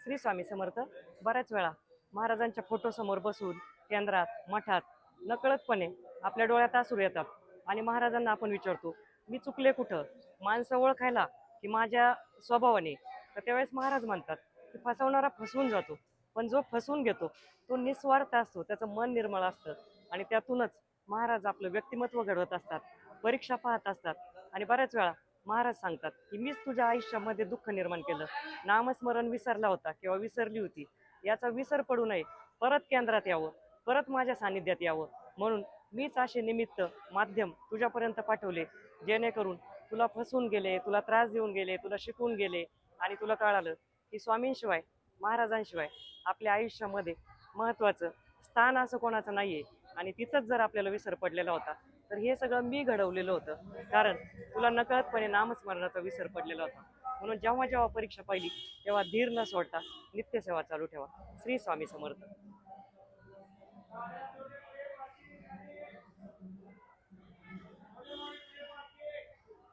श्री स्वामी समर्थ बऱ्याच वेळा महाराजांच्या फोटोसमोर बसून केंद्रात मठात नकळतपणे आपल्या डोळ्यात असू येतात आणि महाराजांना आपण विचारतो मी चुकले कुठं? माणसं ओळखायला की माझ्या स्वभावाने? तर त्यावेळेस महाराज म्हणतात की फसवणारा फसवून जातो. पण जो फसवून घेतो तो निस्वार्थ असतो त्याचं मन निर्मळ असतं आणि त्यातूनच महाराज आपलं व्यक्तिमत्व घडवत असतात परीक्षा पाहत असतात आणि बऱ्याच वेळा महाराज सांगतात की मीच तुझ्या आयुष्यामध्ये दुःख निर्माण केलं. नामस्मरण विसरला होता किंवा विसरली होती. याचा विसर पडू नये. परत केंद्रात यावं. परत माझ्या सानिध्यात यावं. म्हणून मीच असे निमित्त माध्यम तुझ्यापर्यंत पाठवले जेणेकरून तुला फसवून गेले तुला त्रास देऊन गेले तुला शिकवून गेले आणि तुला कळालं की स्वामींशिवाय महाराजांशिवाय आपल्या आयुष्यामध्ये महत्त्वाचं स्थान असं कोणाचं नाहीये. आणि तिथंच जर आपल्याला विसर पडलेला होता तर हे सगळं मी घडवलेलं होतं. कारण तुला नकळतपणे नामस्मरणाचा विसर पडलेला होता. म्हणून जेव्हा जेव्हा परीक्षा पाहिली तेव्हा धीर न सोडता नित्यसेवा चालू ठेवा. श्री स्वामी समर्थ.